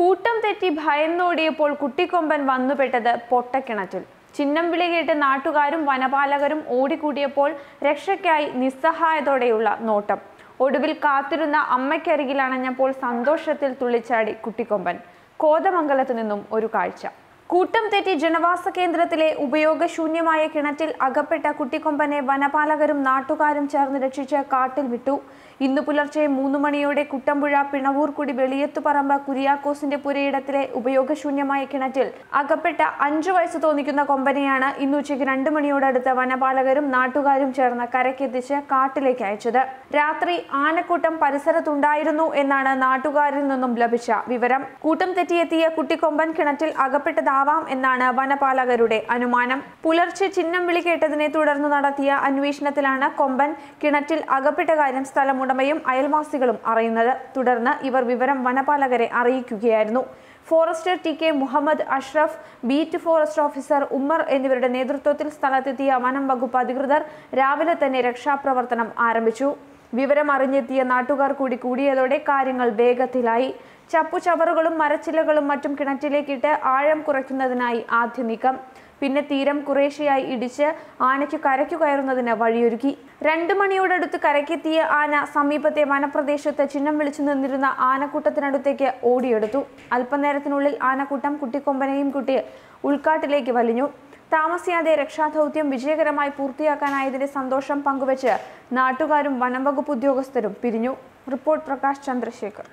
കൂട്ടം തെറ്റി ഭയന്നോടിയപ്പോൾ കുട്ടിക്കൊമ്പൻ വന്നുപെട്ടത് പൊട്ടക്കിണറ്റിൽ. ചിഹ്നം വിളി കേട്ട് നാട്ടുകാരും വനപാലകരും ഓടിക്കൂടിയപ്പോൾ രക്ഷയ്ക്കായി നിസ്സഹായതോടെയുള്ള നോട്ടം. ഒടുവിൽ കാത്തിരുന്ന അമ്മയ്ക്കരികിൽ അണഞ്ഞപ്പോൾ സന്തോഷത്തിൽ തുള്ളിച്ചാടി കുട്ടിക്കൊമ്പൻ. കോതമംഗലത്തു നിന്നും ഒരു കാഴ്ച. കൂട്ടം തെറ്റി ജനവാസ കേന്ദ്രത്തിലെ ഉപയോഗശൂന്യമായ കിണറ്റിൽ അകപ്പെട്ട കുട്ടിക്കൊമ്പനെ വനപാലകരും നാട്ടുകാരും ചേർന്ന് രക്ഷിച്ച് കാട്ടിൽ വിട്ടു. ഇന്നു പുലർച്ചെ മൂന്ന് മണിയോടെ കുട്ടമ്പുഴ പിണവൂർക്കുടി വെളിയത്തുപറമ്പ് കുര്യാക്കോസിന്റെ പുരയിടത്തിലെ ഉപയോഗശൂന്യമായ കിണറ്റിൽ അകപ്പെട്ട അഞ്ചു വയസ്സ് തോന്നിക്കുന്ന കൊമ്പനെയാണ് ഇന്ന് ഉച്ചയ്ക്ക് രണ്ട് മണിയോടടുത്ത് വനപാലകരും നാട്ടുകാരും ചേർന്ന് കരക്കെത്തിച്ച് കാട്ടിലേക്ക് അയച്ചത്. രാത്രി ആനക്കൂട്ടം പരിസരത്തുണ്ടായിരുന്നു എന്നാണ് നാട്ടുകാരിൽ നിന്നും ലഭിച്ച വിവരം. കൂട്ടം തെറ്റിയെത്തിയ കുട്ടിക്കൊമ്പൻ കിണറ്റിൽ അകപ്പെട്ടതാവാം എന്നാണ് വനപാലകരുടെ അനുമാനം. പുലർച്ചെ ചിഹ്നം വിളി കേട്ടതിനെ തുടർന്ന് നടത്തിയ അന്വേഷണത്തിലാണ് കൊമ്പൻ കിണറ്റിൽ അകപ്പെട്ട കാര്യം സ്ഥലമുടമയും അയൽവാസികളും അറിയുന്നത്. തുടർന്ന് ഇവർ വിവരം വനപാലകരെ അറിയിക്കുകയായിരുന്നു. Forester T K Muhammad Ashraf beat forest officer Ummer എന്നിവരുടെ നേതൃത്വത്തിൽ സ്ഥലത്തെത്തിയ വനം വകുപ്പ് അധികൃതർ രാവിലെ തന്നെ രക്ഷാപ്രവർത്തനം ആരംഭിച്ചു. വിവരം അറിഞ്ഞെത്തിയ നാട്ടുകാർ കൂടി കൂടിയതോടെ കാര്യങ്ങൾ വേഗത്തിലായി. ചപ്പുചവറുകളും മരച്ചില്ലകളും മറ്റും കിണറ്റിലേക്കിട്ട് ആഴം കുറയ്ക്കുന്നതിനായി ആദ്യ നീക്കം. പിന്നെ തീരം കുറേശ്ശെയായി ഇടിച്ച് ആനയ്ക്ക് കരയ്ക്കു കയറുന്നതിന് വഴിയൊരുക്കി. രണ്ടു മണിയോടടുത്ത് കരയ്ക്കെത്തിയ ആന സമീപത്തെ വനപ്രദേശത്ത് ചിഹ്നം വിളിച്ചു നിന്നിരുന്ന ആനക്കൂട്ടത്തിനടുത്തേക്ക് ഓടിയെടുത്തു. അല്പനേരത്തിനുള്ളിൽ ആനക്കൂട്ടം കുട്ടിക്കൊമ്പനെയും കുട്ടി ഉൾക്കാട്ടിലേക്ക് വലിഞ്ഞു. താമസിയാതെ രക്ഷാദൗത്യം വിജയകരമായി പൂർത്തിയാക്കാനായതിന്റെ സന്തോഷം പങ്കുവച്ച് നാട്ടുകാരും വനംവകുപ്പ് ഉദ്യോഗസ്ഥരും പിരിഞ്ഞു. റിപ്പോർട്ട് പ്രകാശ് ചന്ദ്രശേഖർ.